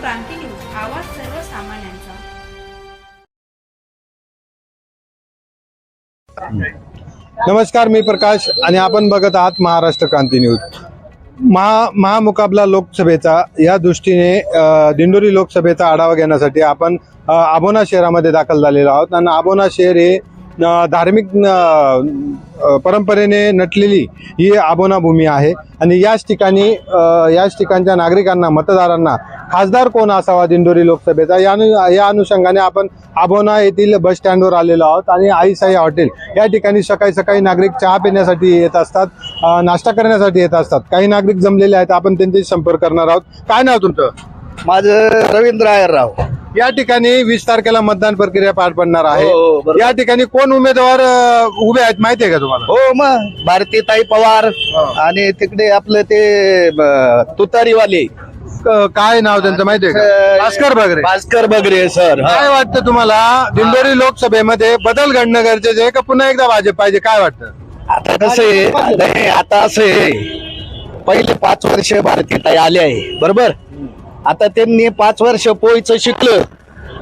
क्रांती news आवाज सर्वसामान्यांचा. नमस्कार मी प्रकाश आणि आपण बघत आहात महाराष्ट्र क्रांती न्यूज. महा महामुकाबला लोकसभेचा या दृष्टीने दिंडोरी लोकसभेचा आढावा घेण्यासाठी आपण अबोना आबोना शहरामध्ये दाखल झालेलो आहोत. आणि आबोना शहर हे धार्मिक परंपरेने नटलेली ही आबोनाभूमी आहे. आणि याच ठिकाणी याच ठिकाणच्या नागरिकांना मतदारांना खासदार कोण असावा दिंडोरी लोकसभेचा? या अनु या अनुषंगाने आपण आबोना येथील बस स्टँडवर आलेलो आहोत आणि आईसाई हॉटेल या ठिकाणी सकाळी सकाळी नागरिक चहा पिण्यासाठी येत असतात नाश्ता करण्यासाठी येत असतात. काही नागरिक जमलेले आहेत आपण त्यांच्याशी संपर्क करणार आहोत. काय नाव तुमचं? माझं रवींद्र आयरराव. या ठिकाणी वीस तारखेला मतदान प्रक्रिया पार पडणार आहे. हो, बरोबर. या ठिकाणी कोण उमेदवार अ, उभे आहेत माहिती आहे का तुम्हाला? हो मग. भारतीताई पवार आणि तिकडे आपलं ते तुतारीवाले. क- काय नाव त्यांचं माहिती आहे का? भास्कर बगरे. भास्कर बगरे सर. काय वाटतं तुम्हाला? दिंडोरी लोकसभेमध्ये बदल घडणं गरजेचं आहे का पुन्हा एकदा भाजप पाहिजे? काय वाटतं? आता कसं आहे नाही, आता असं आहे. पहिले पाच वर्ष भारतीताई आले आहे बरोबर? आता त्यांनी पाच वर्ष पोयचं शिकलं.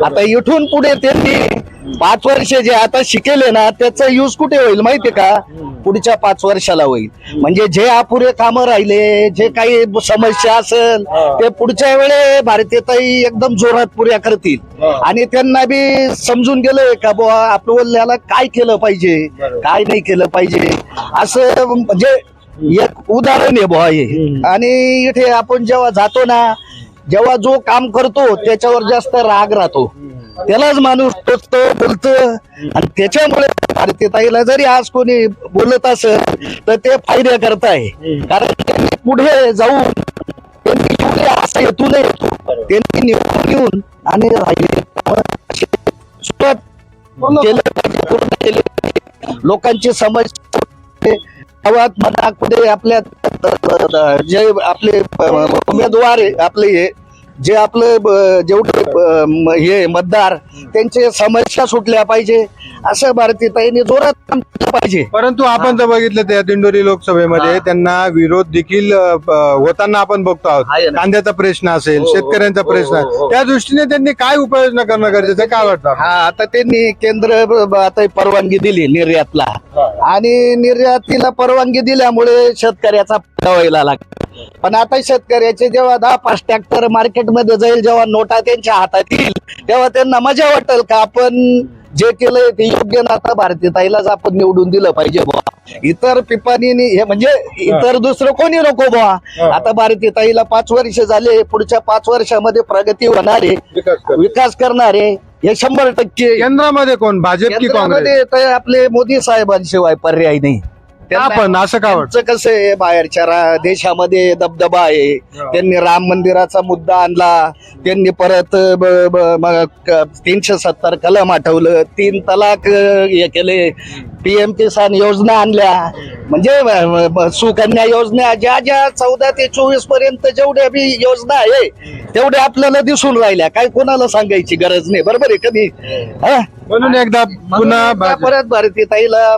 आता इथून पुढे त्यांनी पाच वर्ष जे आता शिकेले ना त्याचा यूज कुठे होईल माहितीये का? पुढच्या पाच वर्षाला होईल. म्हणजे जे अपुरे कामं राहिले जे काही समस्या असेल ते पुढच्या वेळे भारतीयताई एकदम जोरात पुऱ्या करतील. आणि त्यांना बी समजून गेलंय का बुवा आपल्याला काय केलं पाहिजे? काय नाही केलं पाहिजे? असं म्हणजे एक उदाहरण आहे बुवा हे. आणि इथे आपण जेव्हा जातो ना जेव्हा जो काम करतो त्याच्यावर जास्त राग राहतो. त्यालाच माणूस टोचतो बोलतो. आणि त्याच्यामुळे भारतीयताईला जरी आज कोणी बोलत असेल तर ते फायदे करताय. कारण त्यांनी पुढे जाऊन त्यांनी पुढे असं हेतू नाही येतो. त्यांनी निवडून येऊन आणि राहिले. पूर्ण लोकांची समज गावात म्हणा कुठे आपल्या जे आपले उमेदवार आहे आपले हे. जे आपलं जेवढे हे मतदार त्यांचे समस्या सुटल्या पाहिजे. असं भारतीताईने जोरात पाहिजे. परंतु आपण जर बघितलं त्या दिंडोरी लोकसभेमध्ये. त्यांना विरोध देखील होताना आपण बघतो आहोत. कांद्याचा प्रश्न असेल हो, हो, शेतकऱ्यांचा हो, प्रश्न. त्या दृष्टीने त्यांनी काय उपाययोजना करणं गरजेचं आहे काय वाटतं हा आता त्यांनी केंद्र आता परवानगी दिली निर्यातला. आणि निर्यातीला परवानगी दिल्यामुळे शेतकऱ्याचा फायदा व्हायला लागला. पण आता शेतकऱ्याचे जेव्हा दहा पाच ट्रॅक्टर मार्केटमध्ये जाईल जेव्हा नोटा त्यांच्या हातात येईल तेव्हा त्यांना मजा वाटेल का? आपण जे केलंय ते योग्य ना आता भारतीताईलाच आपण निवडून दिलं पाहिजे बुवा. इतर पिपानी हे म्हणजे इतर दुसरं कोणी नको बुवा. आता भारतीताईला पाच वर्ष झाले पुढच्या पाच वर्षामध्ये प्रगती होणार आहे विकास करणारे. हे शंभर टक्के केंद्रामध्ये कोण? भाजप की काँग्रेस. आपले मोदी साहेबांशिवाय पर्याय नाही. का पण असं का वाटतं? त्यांचं कसं आहे बाहेरच्या रा- देशामध्ये दबदबा आहे. त्यांनी राम मंदिराचा मुद्दा आणला. त्यांनी परत ब- ब- म- क- तीनशे सत्तर कलम आठवलं. तीन तलाक अ, हे केले. पीएम किसान योजना आणल्या. म्हणजे म- म- सुकन्या योजना ज्या ज्या चौदा ते चोवीसपर्यंत जेवढ्या बी योजना आहे तेवढ्या आपल्याला दिसून राहिल्या. काय कोणाला सांगायची गरज नाही. बरोबर आहे कधी हा? म्हणून एकदा पुन्हा भाजप- परत भारतीय ताईला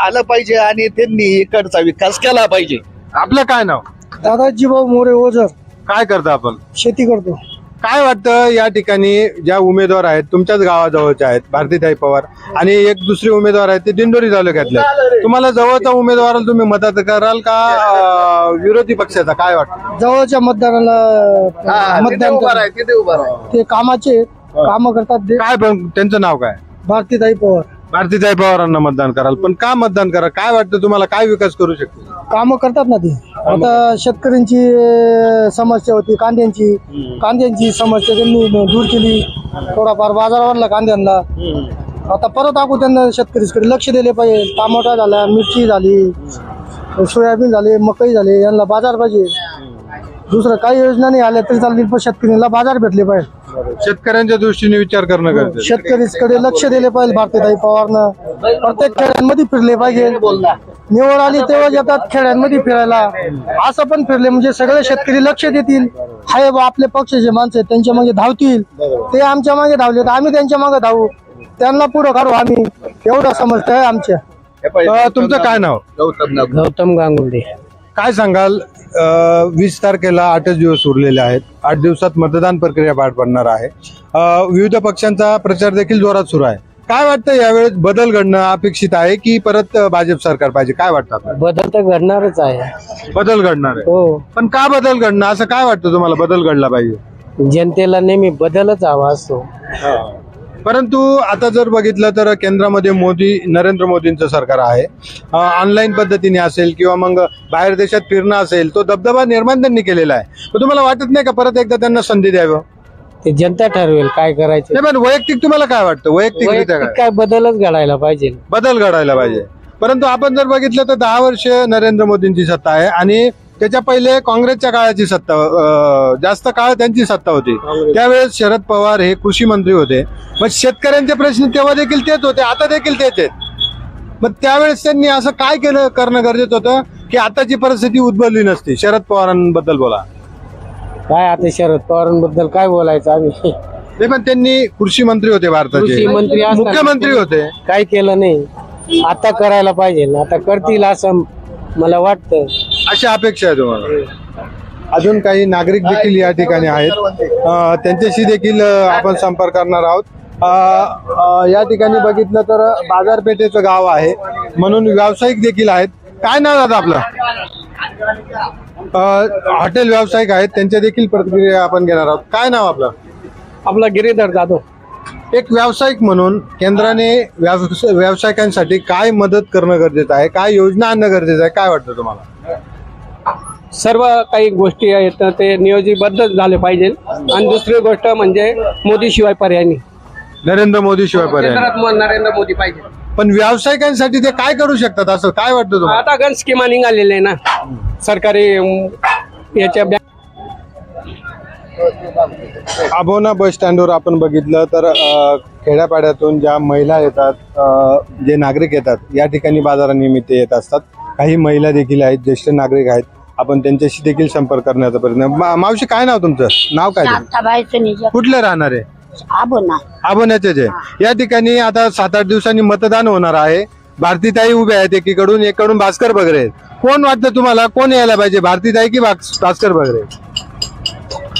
आलं पाहिजे आणि त्यांनी इकडचा विकास केला पाहिजे. आपलं काय नाव? दादाजी भाऊ मोरे ओझर. काय करतो आपण? शेती करतो. काय वाटतं या ठिकाणी ज्या उमेदवार आहेत तुमच्याच गावाजवळच्या आहेत भारतीताई पवार आणि एक दुसरे उमेदवार आहेत ते दिंडोरी तालुक्यातले आहेत. तुम्हाला जवळचा उमेदवाराला तुम्ही मदत कराल का अं, विरोधी पक्षाचा? काय वाटतं? जवळच्या मतदाराला मतदान ते कामाचे काम करतात ते. काय पण त्यांचं नाव काय? भारतीताई पवार. भारतीताई पवारांना मतदान कराल. पण का मतदान करा? काय वाटतं तुम्हाला? काय विकास करू शकतो काम करतात ना ते. आता शेतकऱ्यांची अं, समस्या होती कांद्यांची. कांद्यांची समस्या त्यांनी दूर केली. थोडाफार बाजार वाढला कांद्यांना. आता परत आखू त्यांना शेतकरीकडे लक्ष दिले पाहिजे. टमाटा झाला मिरची झाली सोयाबीन झाले मकई झाले यांना बाजार पाहिजे. दुसरं काही योजना नाही आल्या तरी चालतील पण शेतकऱ्यांना बाजार भेटले पाहिजे. शेतकऱ्यांच्या दृष्टीने विचार करणं गरजेचं आहे. शेतकरीकडे लक्ष दिले पाहिजे भारतीताई पवारनं. प्रत्येक खेड्यांमध्ये फिरले पाहिजे. निवड आली तेव्हा येतात खेड्यांमध्ये फिरायला. असं पण फिरले म्हणजे सगळे शेतकरी लक्ष देतील. हाय बा आपले पक्षाचे माणसं आहेत, त्यांच्या मागे धावतील. ते आमच्या मागे धावले तर आम्ही त्यांच्या मागे धावू. त्यांना पुढं काढू आम्ही. एवढं समजतं आहे आमच्या. अं, तुमचं काय नाव? गौतम गांगुर्डे काय सांगाल? वीस तारखेला आठच दिवस उरलेले आहेत. आठ दिवसात मतदान प्रक्रिया पार पडणार आहे. विविध पक्षांचा प्रचार देखील जोरात सुरू आहे. काय वाटतं यावेळेस बदल घडणं अपेक्षित आहे की परत भाजप सरकार पाहिजे? काय वाटतं? बदल तर घडणारच आहे. बदल घडणार आहे. हो. पण का बदल घडणं असं काय वाटतं तुम्हाला बदल घडला पाहिजे? जनतेला नेहमी बदलच हवा असतो. परंतु आता जर बघितलं तर केंद्रामध्ये मोदी नरेंद्र मोदींचं सरकार आहे. ऑनलाईन पद्धतीने असेल किंवा मग बाहेर देशात फिरणं असेल तो दबदबा निर्माण त्यांनी केलेला आहे. पण तुम्हाला वाटत नाही का परत एकदा त्यांना संधी द्यावं? ते जनता ठरवेल काय करायचं. नाही पण वैयक्तिक तुम्हाला काय वाटतं? वैयक्तिक काय? काय बदलच घडायला पाहिजे. बदल घडायला पाहिजे. परंतु आपण जर बघितलं तर दहा वर्ष नरेंद्र मोदींची सत्ता आहे आणि त्याच्या पहिले काँग्रेसच्या काळाची सत्ता जास्त काळ त्यांची सत्ता होती. त्यावेळेस शरद पवार हे कृषी मंत्री होते. मग शेतकऱ्यांचे प्रश्न तेव्हा देखील तेच होते आता देखील तेच आहेत. मग त्यावेळेस त्यांनी असं काय केलं करणं गरजेचं होतं की आताची परिस्थिती उद्भवली नसती. शरद पवारांबद्दल बोला. काय आता शरद पवारांबद्दल काय बोलायचं आम्ही? ते पण त्यांनी कृषी मंत्री होते भारताचे. मंत्री मुख्यमंत्री होते. काय केलं नाही. आता करायला पाहिजे आता करतील असं मला वाटतं. अशी अपेक्षा आहे तुम्हाला? अजून काही नागरिक देखील या ठिकाणी आहेत. अं, त्यांच्याशी देखील अं, आपण संपर्क करणार आहोत. अं, अं, या ठिकाणी बघितलं तर बाजारपेठेचं गाव आहे. म्हणून व्यावसायिक देखील आहेत. काय नाव दादा आपलं? अं, हॉटेल व्यावसायिक आहेत. त्यांच्या देखील प्रतिक्रिया आपण घेणार आहोत. काय नाव आपलं? आपला गिरीधर जाधव. एक व्यावसायिक म्हणून केंद्राने व्यावस- व्यावसायिकांसाठी काय मदत करणं गरजेचं आहे? काय योजना आणणं गरजेचं आहे? काय वाटतं तुम्हाला? सर्व काही गोष्टी आहेत ते नियोजितबद्ध झाले पाहिजे. आणि दुसरी गोष्ट म्हणजे मोदी शिवाय पर्याय नाही. नरेंद्र मोदी शिवाय पर्याय. केंद्रात नरेंद्र मोदी पाहिजे. पण व्यावसायिकांसाठी ते काय करू शकतात असं काय वाटतं तुम्हाला? आता गण स्कीमा निघालेल्या आहे ना. सरकारी अं, याच्या बँक आबोना बस स्टँडवर आपण बघितलं तर अ, खेड्यापाड्यातून ज्या महिला येतात अ, जे नागरिक येतात या ठिकाणी बाजारानिमित्त येत असतात. काही महिला देखील आहेत ज्येष्ठ नागरिक आहेत. आपण त्यांच्याशी देखील संपर्क करण्याचा प्रयत्न मा- मावशी काय नाव तुमचं? नाव काय कुठले राहणार? आहे आबोना आबोण्याचे जे या ठिकाणी आता सात आठ दिवसांनी मतदान होणार आहे. भारतीताई उभे आहेत एकीकडून एकीकडून भास्कर बगरे आहेत. कोण वाटतं तुम्हाला? कोण यायला पाहिजे? भारतीताई की भास- भास्कर बगरे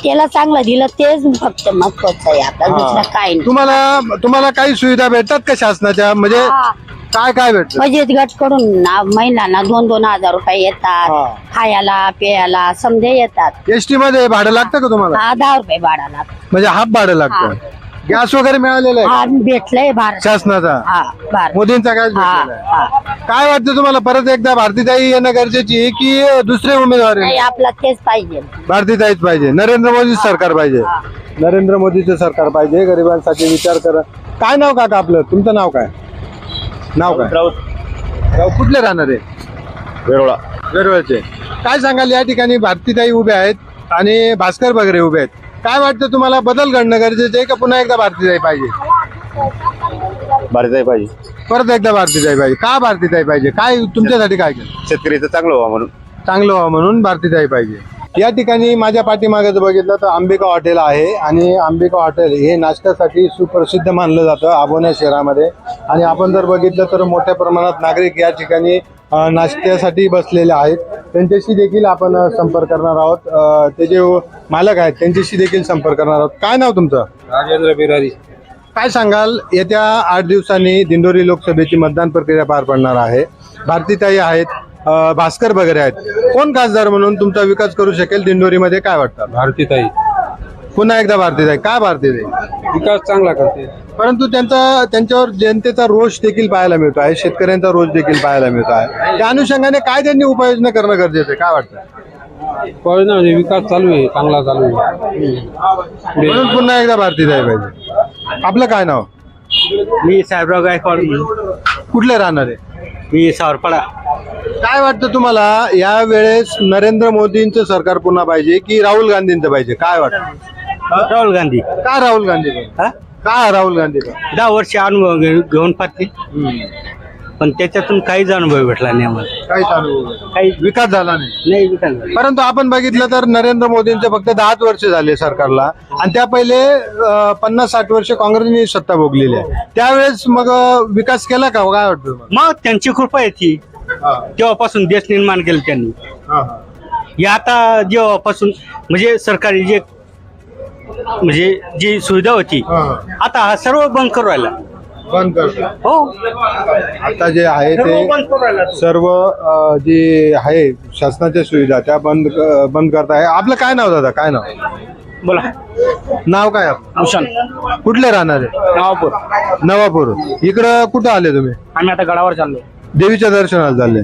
त्याला चांगलं दिलं तेच फक्त महत्वाचं आहे आपल्याला दुसरं काय नाही. तुम्हाला तुम्हाला काही सुविधा भेटतात का शासनाच्या? म्हणजे हा. काय काय भेटतं बचत गटकडून ना महिलांना दोन दोन हजार रुपये हा. येतात खायला प्यायला समजे येतात. एसटी मध्ये भाडं लागतं का तुम्हाला? हा दहा रुपये भाडाला म्हणजे हाफ भाडं लागतं. गॅस वगैरे मिळालेलं आहे? हा भेटलंय भारत शासनाचा? हा भारत मोदींचा गॅस हा भेटलेला आहे. हा. काय वाटतं तुम्हाला परत एकदा भारतीताई येणं गरजेची आहे की दुसरे उमेदवार आपला तेच पाहिजे. भारतीताईच पाहिजे. नरेंद्र मोदी सरकार पाहिजे. नरेंद्र मोदीचं सरकार पाहिजे. गरिबांसाठी विचार कर. काय नाव काका आपलं? तुमचं नाव काय? नाव काय? गाव कुठले राहणार आहे? वेरोळा. वेरवळचे काय सांगाल या ठिकाणी भारतीताई उभे आहेत आणि भास्कर बगरे उभे आहेत. काय वाटतं तुम्हाला बदल घडणं गरजेचं आहे का पुन्हा एकदा भारतीताई पाहिजे? भारतीय पाहिजे. परत एकदा भारतीताई पाहिजे. का भारतीताई पाहिजे? काय तुमच्यासाठी काय केलं? शेतकरीचं चांगलं व्हावं म्हणून. चांगलं व्हावं म्हणून भारतीताई पाहिजे. या ठिकाणी माझ्या पाठीमागे जर बघितलं तर अंबिका हॉटेल आहे आणि अंबिका हॉटेल हे नाश्त्यासाठी सुप्रसिद्ध मानलं जातं आबोना शहरामध्ये. आणि आपण जर बघितलं तर मोठ्या प्रमाणात नागरिक या ठिकाणी नाश्त्यासाठी बसलेले आहेत. त्यांच्याशी देखील आपण संपर्क करणार आहोत. ते जे मालक आहेत त्यांच्याशी देखील संपर्क करणार आहोत. काय नाव तुमचं? राजेंद्र बिरारी. काय सांगाल? येत्या आठ दिवसांनी दिंडोरी लोकसभेची मतदान प्रक्रिया पार पडणार आहे. भारतीताई आहेत. भास्कर वगैरे आहेत. कोण खासदार म्हणून तुमचा विकास करू शकेल? दिंडोरीमध्ये काय वाटतं? भारतीताई. पुन्हा एकदा भारतीताई. का भारतीताई? विकास चांगला करते. परंतु त्यांचा त्यांच्यावर जनतेचा रोष देखील पाहायला मिळतो आहे. शेतकऱ्यांचा रोष देखील पाहायला मिळतो आहे. त्या अनुषंगाने काय त्यांनी उपाययोजना करणं गरजेचं आहे? काय वाटतं? म्हणजे विकास चालू आहे. चांगला चालू आहे. म्हणून पुन्हा एकदा भारतीताई पाहिजे. आपलं काय नाव? मी साहेबराव गायकवाड कुठले राहणार? आहे मी सावरपाडा. काय वाटतं तुम्हाला? या वेळेस नरेंद्र मोदींचं सरकार पुन्हा पाहिजे की राहुल गांधींचं पाहिजे? काय वाटतं? राहुल गांधी. का राहुल गांधी? हा? का राहुल गांधी? दहा वर्ष अनुभव घेऊन पाहते पण त्याच्यातून काहीच अनुभव भेटला नाही आम्हाला. काही अनुभव काही विकास झाला नाही. नाही विकास झाला. परंतु आपण बघितलं तर नरेंद्र मोदींचे फक्त दहाच वर्ष झाले सरकारला. आणि त्या पहिले पन्नास साठ वर्ष काँग्रेसने सत्ता भोगलेली आहे. त्यावेळेस मग अं, विकास केला का काय वाटतं तुम्हाला? मग त्यांची कृपा आहे ती. हा, तेव्हापासून देश निर्माण केलं त्यांनी. हे आता जेव्हापासून म्हणजे सरकारी जे म्हणजे जी सुविधा होती आता हा सर्व बंद करू राहिला. बंद करतो हो. आता जे आहे सर्व ते. सर्व जे आहे शासनाच्या सुविधा त्या बंद बंद करत आहे. आपलं काय नाव दादा? काय नाव? बोला. नाव काय? भूषण कुठले राहणार? आहे नवापूर. नवापूर. इकडं कुठं आले तुम्ही? आम्ही आता गडावर चाललो देवीच्या दर्शनाला चालले.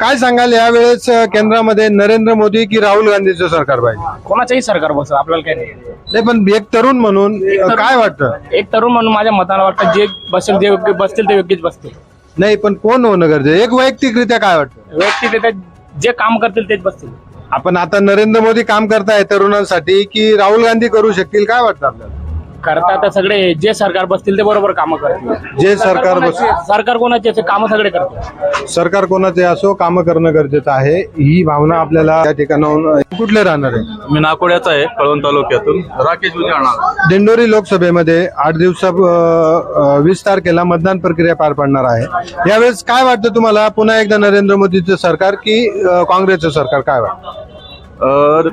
काय सांगाल यावेळेस केंद्रामध्ये नरेंद्र मोदी की राहुल गांधीचं सरकार पाहिजे? कोणाचंही सरकार बस आपल्याला काय नाही. नाही पण एक तरुण म्हणून काय वाटतं? एक तरुण म्हणून माझ्या मताला वाटतं जे बसेल ते योग्य बसतील ते योग्यच बसतील. नाही पण कोण होणं गरजेचं? एक वैयक्तिकरित्या काय वाटतं? व्यक्तिगत जे काम करतील तेच बसतील. आपण आता नरेंद्र मोदी काम करताय तरुणांसाठी की राहुल गांधी करू शकतील? काय वाटतं आपल्याला? करता तर सगळे जे सरकार बसतील ते बरोबर कामं करतील. जे सरकार बस कोणाचे- सरकार कोणाचे कामं सगळे करतील. सरकार कोणाचे असो काम करणं गरजेचं आहे. ही भावना आपल्याला या ठिकाणाहून कुठले राहणार आहे? मी नाकोड्याचा आहे कळवण तालुक्यातून. राकेश बुजाणा दिंडोरी लोकसभेमध्ये आठ दिवसा अ, अ, वीस तारखेला मतदान प्रक्रिया पार पडणार आहे. यावेळेस काय वाटतं तुम्हाला? पुन्हा एकदा नरेंद्र मोदीचं सरकार की अ, काँग्रेसचं सरकार? काय वाटतं?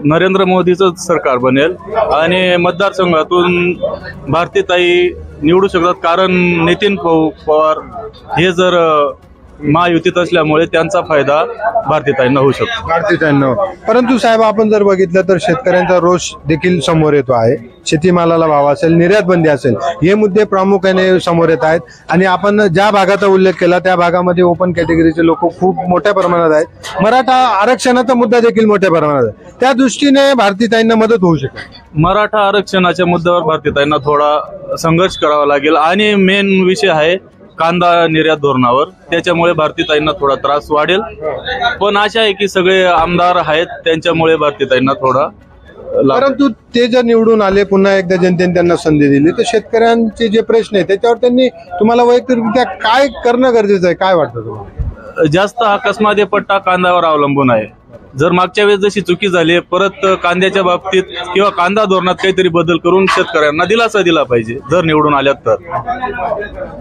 नरेंद्र मोदीचं सरकार बनेल आणि मतदारसंघातून भारतीताई निवडू शकतात. कारण नितीन पवार हे जर महायुतीत असल्यामुळे त्यांचा फायदा भारतीताईंना होऊ शकतो. भारतीयांना परंतु साहेब आपण जर बघितलं तर शेतकऱ्यांचा रोष देखील समोर येतो आहे. शेतीमालाला भाव असेल निर्यात बंदी असेल हे मुद्दे प्रामुख्याने समोर येत आहेत. आणि आपण ज्या भागाचा उल्लेख केला त्या भागामध्ये ओपन कॅटेगरीचे लोक खूप मोठ्या प्रमाणात आहेत. मराठा आरक्षणाचा मुद्दा देखील मोठ्या प्रमाणात आहे. त्या दृष्टीने भारतीताईंना मदत होऊ शकेल. मराठा आरक्षणाच्या मुद्द्यावर भारतीताईंना थोडा संघर्ष करावा लागेल. आणि मेन विषय आहे कांदा निर्यात धोरणावर. त्याच्यामुळे भारतीताईंना थोडा त्रास वाढेल. पण आशा आहे की सगळे आमदार आहेत त्यांच्यामुळे भारतीताईंना थोडा परंतु ते जर निवडून आले पुन्हा एकदा जनतेने त्यांना संधी दिली तर शेतकऱ्यांचे जे प्रश्न आहेत त्याच्यावर त्यांनी तुम्हाला वैयक्तिकरित्या काय करणं गरजेचं आहे? काय वाटतं तुम्हाला? जास्त हा कसमादे पट्टा कांद्यावर अवलंबून आहे. जर मागच्या वेळेस जशी चुकी झाली परत कांद्याच्या बाबतीत किंवा कांदा धोरणात काहीतरी बदल करून शेतकऱ्यांना दिलासा दिला पाहिजे जर निवडून आल्यात तर.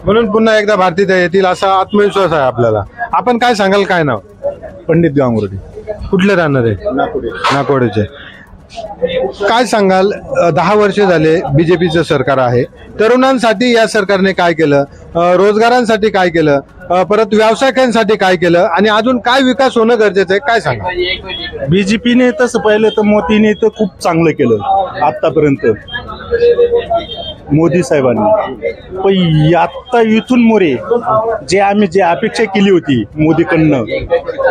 म्हणून पुन्हा एकदा भारतीत येतील असा आत्मविश्वास आहे आपल्याला. आपण काय सांगाल काय नाव? पंडित गांगुर्डी कुठले राहणार? आहे नाकोडेचे काय सांगाल? दहा वर्ष झाले बीजेपीचं सरकार आहे. तरुणांसाठी या सरकारने काय केलं? रोजगारांसाठी काय केलं? परत व्यावसायिकांसाठी काय केलं? आणि अजून काय विकास होणं गरजेचं आहे? काय सांगा बीजेपीने तसं पाहिलं तर मोदीने तर खूप चांगलं केलं आतापर्यंत मोदी साहेबांनी. पण आता इथून मोरे जे आम्ही जे अपेक्षा केली होती मोदीकडनं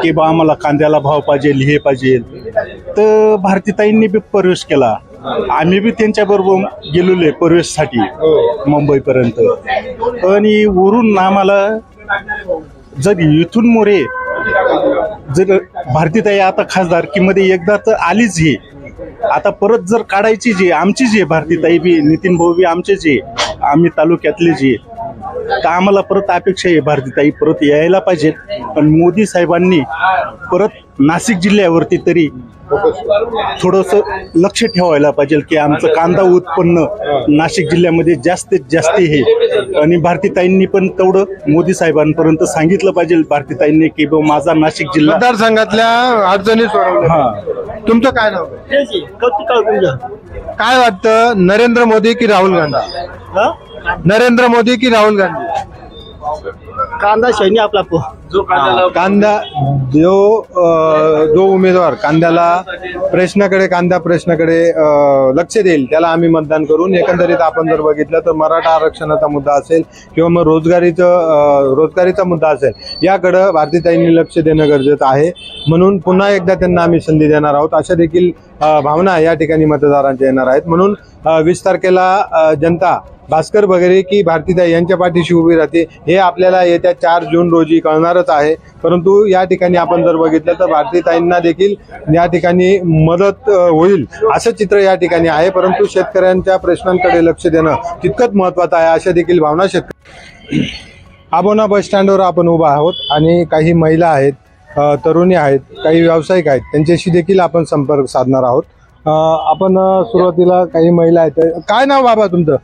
की बा आम्हाला कांद्याला भाव पाहिजे हे पाहिजे तर भारतीताईंनी बी प्रवेश केला. आम्ही बी त्यांच्याबरोबर गेलेलो आहे प्रवेशसाठी मुंबईपर्यंत. आणि वरून आम्हाला जर इथून मोरे जर भारतीताई आता खासदारकीमध्ये एकदा तर आलीच ही. आता परत जर काढायची जी आमची जी भारतीताई बी नितीन भाऊ बी आमचे जे आम्ही तालुक्यातले जे तर आम्हाला परत अपेक्षा आहे भारतीताई परत यायला पाहिजे पण मोदी साहेबांनी परत नाशिक जिल्ह्यावरती तरी थोडस लक्ष ठेवायला पाहिजे की आमचं कांदा उत्पन्न नाशिक जिल्ह्यामध्ये जास्तीत जास्त हे आणि भारतीताईंनी पण तेवढं मोदी साहेबांपर्यंत सांगितलं पाहिजे भारतीताईंनी की बा माझा नाशिक जिल्हा मतदारसंघातल्या अडचणी हा. तुमचं काय नाव? काय वाटतं नरेंद्र मोदी की राहुल गांधी? नरेंद्र मोदी की राहुल गांधी। कांदा शैनी आपला कांदा जो अ, जो उमेदवार कांद्याला प्रश्नाकडे कांदा प्रश्नाकडे अ, लक्ष देईल त्याला आम्ही मतदान करून एकंदरीत आपण जर बघितलं तर मराठा आरक्षणाचा मुद्दा असेल किंवा मग रोजगारीचं अ, रोजगारीचा मुद्दा असेल याकडं भारतीताईंनी लक्ष देणं गरजेचं आहे. म्हणून पुन्हा एकदा त्यांना आम्ही संधी देणार आहोत. अशा देखील अ, भावना या ठिकाणी मतदारांच्या येणार आहेत. म्हणून वीस तारखेला अ, जनता भास्कर वगैरे की भारतीताई यांच्या पाठीशी उभी राहते. हे आपल्याला येत्या चार जून रोजी कळणारच आहे. परंतु या ठिकाणी आपण जर बघितलं तर भारतीताईंना देखील या ठिकाणी मदत होईल असं चित्र या ठिकाणी आहे. परंतु शेतकऱ्यांच्या प्रश्नांकडे लक्ष देणं तितकंच महत्वाचं आहे अशा देखील भावना शेतकरी आबोना बस स्टँडवर आपण उभा आहोत आणि काही महिला आहेत तरुणी आहेत काही व्यावसायिक आहेत. त्यांच्याशी देखील आपण संपर्क साधणार आहोत. आपण सुरुवातीला काही महिला आहेत. काय नाव बाबा तुमचं?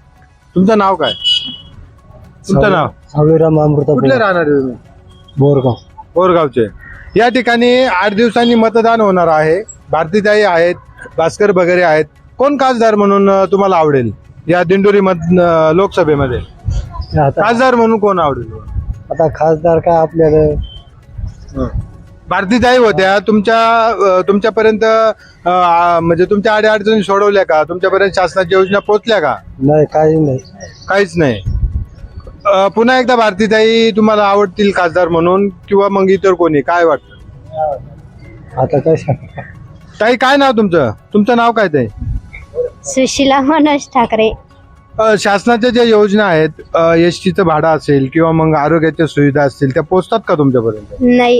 तुमचं नाव काय? तुमचं नाव? सावळीराम अमृता कुठले राहणार आहे तुम्ही? बोरगाव. बोरगावचे. या ठिकाणी आठ दिवसांनी मतदान होणार आहे. भारतीताई आहेत भास्कर बगरे आहेत. कोण खासदार म्हणून तुम्हाला आवडेल? या दिंडोरी मध लोकसभेमध्ये. खासदार म्हणून कोण आवडेल? आता खासदार काय आपल्याला? भारतीताई होत्या तुमच्या तुमच्यापर्यंत म्हणजे तुमच्या आड्या अडचणी सोडवल्या का? तुमच्यापर्यंत शासनाच्या योजना पोहोचल्या का? नाही काही नाही. काहीच नाही. पुन्हा एकदा भारतीताई तुम्हाला आवडतील खासदार म्हणून किंवा मग इतर कोणी काय वाटतं? आता काय ताई काय नाव तुमचं? तुमचं नाव काय ताई? सुशिला मनोज ठाकरे. शासनाच्या ज्या योजना आहेत एस टीचं भाडं असेल किंवा मग आरोग्याच्या सुविधा असतील त्या पोचतात का तुमच्यापर्यंत? नाही.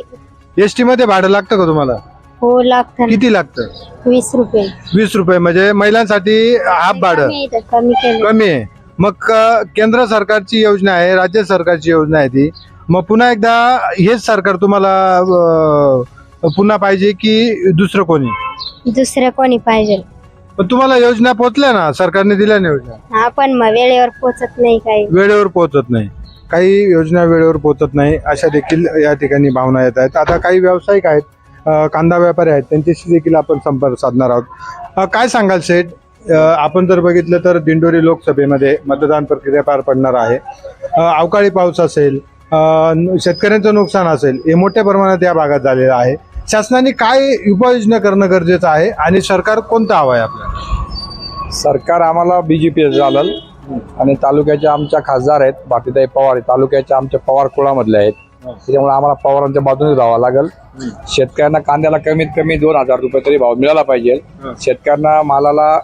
एस टी मध्ये भाडं लागतं का तुम्हाला? हो लागतं किती लागतं? वीस रुपये. वीस रुपये म्हणजे महिलांसाठी हाफ भाडं. कमी आहे, कमी केलं. कमी आहे. मग अ, केंद्र सरकारची योजना आहे राज्य सरकारची योजना आहे ती. मग पुन्हा एकदा हेच सरकार तुम्हाला अ, पुन्हा पाहिजे की दुसरं कोणी? दुसरं कोणी पाहिजे. पण तुम्हाला योजना पोचल्या ना सरकारने दिल्या ना योजना? आपण मग वेळेवर पोचत नाही काही. वेळेवर पोहोचत नाही. काही योजना वेळेवर पोहोचत नाही अशा देखील या ठिकाणी भावना येत आहेत. आता काही व्यावसायिक आहेत कांदा व्यापारी आहेत त्यांच्याशी देखील आपण संपर्क साधणार आहोत. काय सांगाल शेठ? आपण जर बघितलं तर दिंडोरी लोकसभेमध्ये मतदान प्रक्रिया पार पडणार आहे. अवकाळी पाऊस असेल शेतकऱ्यांचं नुकसान असेल हे मोठ्या प्रमाणात या भागात झालेलं आहे. शासनाने काय उपाययोजना करणं गरजेचं आहे आणि सरकार कोणतं हवं आहे आपल्याला? सरकार आम्हाला बीजेपी झालं. आणि तालुक्याच्या आमच्या खासदार आहेत भारतीताई पवार तालुक्याच्या आमच्या पवार कुळामधले आहेत. त्याच्यामुळे आम्हाला पवारांच्या बाजूने जावं लागेल. शेतकऱ्यांना कांद्याला कमीत कमी दोन हजार रुपये तरी भाव मिळाला पाहिजे. शेतकऱ्यांना मालाला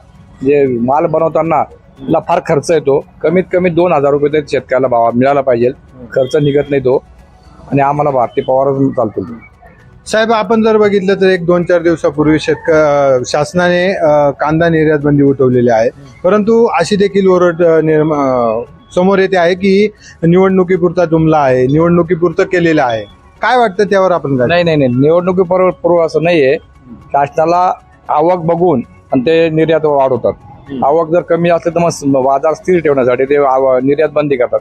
जे माल बनवताना ला फार खर्च येतो. कमीत कमी दोन हजार रुपये तरी शेतकऱ्याला भाव मिळाला पाहिजे. खर्च निघत नाही तो. आणि आम्हाला भारती पवार चालतो साहेब आपण जर बघितलं तर एक दोन चार दिवसापूर्वी शेतक शासनाने कांदा निर्यात बंदी उठवलेली आहे. परंतु अशी देखील ओरड निर्म समोर येते आहे की निवडणुकीपुरता जुमला आहे निवडणुकीपुरतं केलेलं आहे. काय वाटतं त्यावर आपण काय? नाही नाही नाही. निवडणुकीपूर्व पूर्व असं नाहीये. शासनाला आवक बघून आणि ते निर्यात वाढवतात. आवक जर कमी असली तर मग बाजार स्थिर ठेवण्यासाठी ते आव- निर्यात बंदी करतात.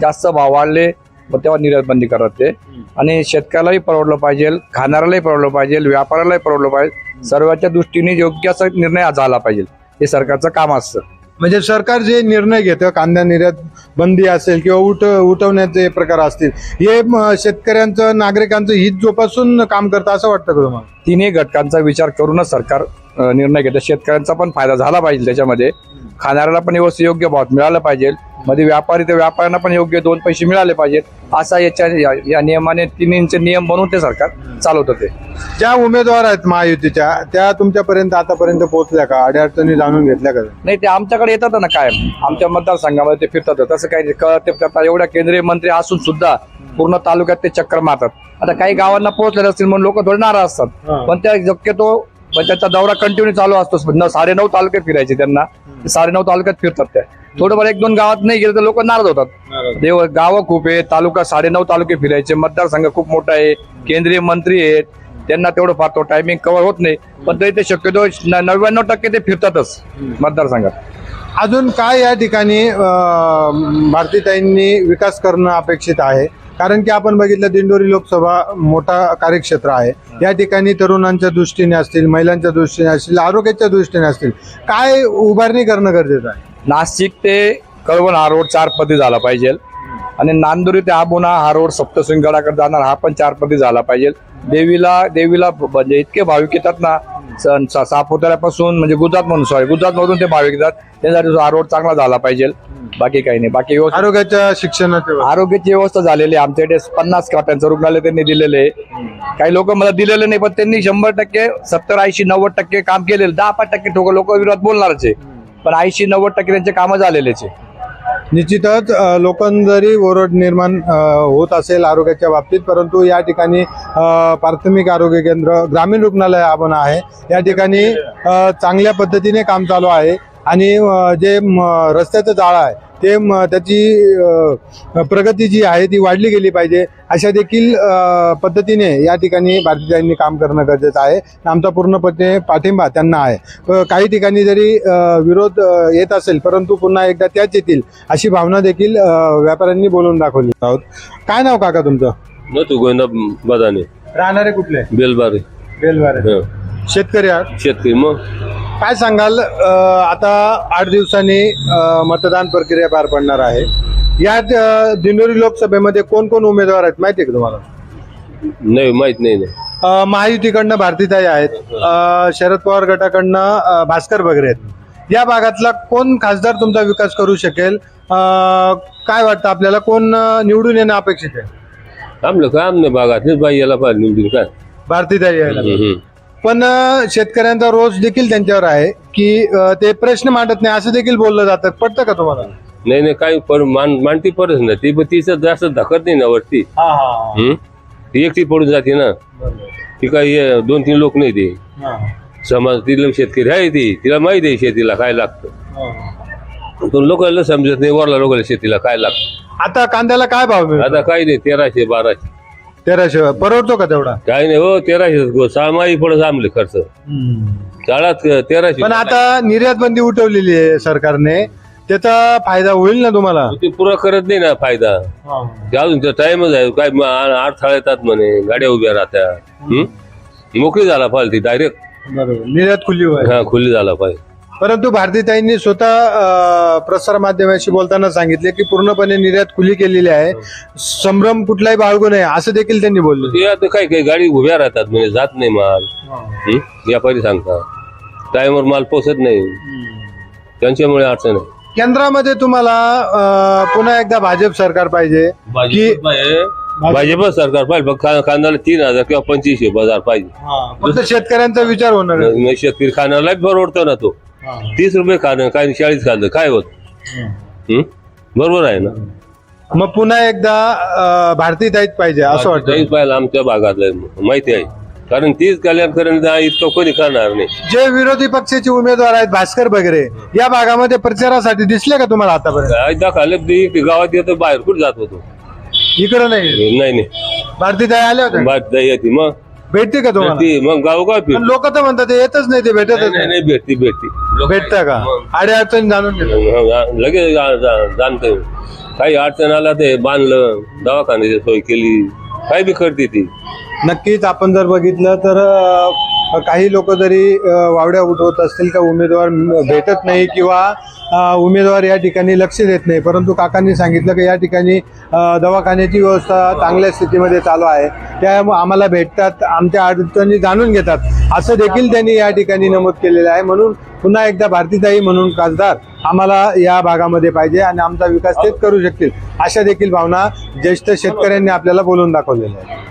जास्त भाव वाढले मग तेव्हा निर्यात बंदी करतात ते. आणि शेतकऱ्यालाही परवडलं पाहिजे खाणाऱ्यालाही परवडलं पाहिजे व्यापाऱ्यालाही परवडलं पाहिजे. सर्वांच्या दृष्टीने योग्य असा निर्णय झाला पाहिजे. हे सरकारचं काम असतं. म्हणजे सरकार जे निर्णय घेतं कांदा निर्यात बंदी असेल किंवा उठ उठवण्याचे प्रकार असतील हे शेतकऱ्यांचं नागरिकांचं हित जोपासून काम करतं असं वाटतं का तुम्हाला? तिन्ही घटकांचा विचार करूनच सरकार निर्णय घेतं. शेतकऱ्यांचा पण फायदा झाला पाहिजे त्याच्यामध्ये. खाणाऱ्याला पण व्यवस्थित योग्य भाव मिळाला पाहिजे. मध्ये व्यापारी तर व्यापाऱ्यांना पण योग्य दोन पैसे मिळाले पाहिजेत. असा याच्या या- या नियमाने तिन्हींचे नियम बनवून ते सरकार चालवतं ते. ज्या उमेदवार आहेत महायुतीच्या त्या तुमच्यापर्यंत आतापर्यंत पोहोचल्या का? अडचणी जाणून घेतल्या का? नाही ते आमच्याकडे येतात ना काय आमच्या मतदारसंघामध्ये ते फिरतात. तसं काही नाही. क- ते आता एवढ्या केंद्रीय मंत्री असून सुद्धा पूर्ण तालुक्यात ते चक्कर मारतात. आता काही गावांना पोहोचलेले असतील म्हणून लोक थोडे नाराज असतात पण त्या शक्यतो पण त्याचा दौरा कंटिन्यू चालू असतो. न साडे नऊ तालुके फिरायचे त्यांना. साडे नऊ तालुक्यात फिरतात त्या. थोडंफार एक दोन गावात नाही गेले तर लोक नाराज होतात. देव गावं खूप आहे तालुका साडे नऊ तालुके फिरायचे मतदारसंघ खूप मोठा आहे केंद्रीय मंत्री आहेत त्यांना तेवढं फार तो टायमिंग कव्हर होत नाही. पण तरी ते शक्यतो न- नव्याण्णव टक्के ते फिरतातच मतदारसंघात. अजून काय या ठिकाणी भारतीताईंनी विकास करणं अपेक्षित आहे? कारण की आपण बघितलं दिंडोरी लोकसभा मोठा कार्यक्षेत्र आहे. या ठिकाणी तरुणांच्या दृष्टीने असतील महिलांच्या दृष्टीने असतील आरोग्याच्या दृष्टीने असतील काय उभारणी करणं गरजेचं आहे? नाशिक ते कळवण हा रोड चार पदी झाला पाहिजे. आणि नांदुरी ते आबोना हा रोड सप्तशृंगडाकडे जाणार हा पण चार पदी झाला पाहिजे. देवीला देवीला म्हणजे इतके भाविक येतात ना स- सा- म्हणजे गुजरात म्हणून सॉरी गुजरात मधून ते भाविक येतात. त्यासाठी हा रोड चांगला झाला पाहिजे. बाकी काही नाही. बाकी व्यवस्था आरोग्याच्या शिक्षणाच्या आरोग्याची व्यवस्था झालेली आहे. आमच्या इथे पन्नास खाटांचं रुग्णालय त्यांनी दिलेलं आहे. काही लोक मला दिलेलं नाही पण त्यांनी शंभर टक्के सत्तर ऐंशी नव्वद टक्के काम केलेलं. दहा पाच टक्के ठोक लोक विरोध बोलणारच आहे. पण ऐंशी नव्वद टक्के त्यांचे कामं झालेलेच आहे. निश्चितच लोकांजरी ओरड निर्माण होत असेल आरोग्याच्या बाबतीत परंतु या ठिकाणी प्राथमिक आरोग्य केंद्र ग्रामीण रुग्णालय आपण आहे. या ठिकाणी चांगल्या पद्धतीने काम चालू आहे. आणि जे म, रस्त्याचं जाळं आहे ते त्याची प्रगती जी आहे ती वाढली गेली पाहिजे. अशा देखील पद्धतीने या ठिकाणी भारतीयांनी काम करणं गरजेचं आहे. आमचा पूर्णपणे पाठिंबा त्यांना आहे. काही ठिकाणी जरी विरोध येत असेल परंतु पुन्हा एकदा त्याच येतील अशी भावना देखील व्यापाऱ्यांनी बोलून दाखवली. आहोत काय नाव काका तुमचं? न तू गोविंदा बदाने. राहणारे कुठले? बेलबारी. बेलवारे हं. शेतकरी आहात? शेतकरी मग? काय सांगाल अ, आता आठ दिवसांनी अ, मतदान प्रक्रिया पार पडणार आहे. या अ, दिंडोरी लोकसभेमध्ये कोण कोण उमेदवार आहेत माहिती आहे का तुम्हाला? नाही माहीत नाही नाही. अ, महायुतीकडनं भारतीताई आहेत अ, शरद पवार गटाकडनं अ, भास्कर बगरे आहेत. या भागातला कोण खासदार तुमचा विकास करू शकेल? अ, काय वाटतं आपल्याला? कोण अ, निवडून येणं अपेक्षित आहे? आपलं काम नाही बागातच बाई याला पाहिजे निवडून काय? भारतीताई यायला. हम्म. पण शेतकऱ्यांचा रोज देखील त्यांच्यावर आहे की अ, ते प्रश्न मांडत नाही असं देखील बोललं जातं. पटतं का तुम्हाला? नाही नाही काही पर मान मांडती परत ना ती पण तिचं जास्त धकत नाही ना वरती. हम्म? ती एकटी पडून जाते ना. ती काही अं, दोन तीन लोक नाही ते. समाज तिला शेतकरी आहे ती. तिला माहिती आहे शेतीला काय लागतं. पण लोकांना समजत नाही वरला लोकांना शेतीला काय लागतं. आता कांद्याला काय भाव मिळतो? आता काही नाही तेराशे बाराशे. तेराशे परवडतो का तेवढा? काही नाही हो तेराशे सामाई पुढे थांबले खर्च. चाळात तेराशे. पण आता निर्यात बंदी उठवलेली आहे सरकारने. त्याचा फायदा होईल ना तुम्हाला? ते पुरा करत नाही ना फायदा. ते अजून टाइमच आहे. काय अडथळा येतात म्हणे गाड्या उभ्या राहत्या? मोकळी झाला पाहिजे ती डायरेक्ट बरोबर. निर्यात खुली हा खुली झाला पाहिजे. परंतु भारतीताईंनी स्वतः प्रसार माध्यमाशी बोलताना सांगितले की पूर्णपणे निर्यात खुली केलेली आहे. संभ्रम कुठलाही बाळगू नये असं देखील त्यांनी बोलले. ते आता काय काय गाडी उभ्या राहतात म्हणजे जात नाही माल? व्यापारी सांगतात टाइमवर माल पोचत नाही. त्यांच्यामुळे अडचण आहे. केंद्रामध्ये तुम्हाला अं, पुन्हा एकदा भाजप सरकार पाहिजे की भाजप सरकार पाहिजे. खा- कांद्याला तीन हजार किंवा पंचवीसशे बाजार पाहिजे. फक्त शेतकऱ्यांचा विचार होणार आहे. शेतकरी खाण्याला परवडतो ना तो. तीस रुपये खाणं काय चाळीस खाल्लं काय होत? हम्म? बरोबर आहे ना? मग पुन्हा एकदा अं, भारतीताईच पाहिजे असं वाटतं. पाहिजे आमच्या भागात माहिती आहे. कारण तीच कल्याण करून इतकं कोणी करणार नाही. जे विरोधी पक्षाचे उमेदवार आहेत भास्कर वगैरे या भागामध्ये प्रचारासाठी दिसले का तुम्हाला आतापर्यंत? काय दाखवलं ते गावात येतो बाहेर कुठे जात होतो? इकडे नाही. नाही नाही. भारतीताई आल्या होत्या? बात येते मग? भेटते का तुम्हाला? मग गावगाव लोक तर म्हणतात ते येतच नाही ते भेटतच नाही नाही नाही. भेटती भेटती. भेटतं का? अडे अडचणी जाणून घेतो. लगेच जाणते. काही अडचण आला ते बांधलं दवाखान्याची सोय केली काय बी करते ती. नक्कीच आपण जर बघितलं तर अ, काही लोक जरी वावड्या उठवत असतील का उमेदवार भेटत नाही किंवा उमेदवार या ठिकाणी लक्ष देत नाही. परंतु काकांनी सांगितलं की या ठिकाणी दवाखान्याची व्यवस्था चांगल्या स्थितीमध्ये चालू आहे. त्या आम्हाला भेटतात आमच्या अडचणी जाणून घेतात. असं देखील त्यांनी या ठिकाणी नमूद केलेलं आहे. म्हणून पुन्हा एकदा भारतीताई म्हणून खासदार आम्हाला या भागामध्ये पाहिजे आणि आमचा विकास तेच करू शकतील अशा देखील भावना ज्येष्ठ शेतकऱ्यांनी आपल्याला बोलून दाखवलेल्या आहेत.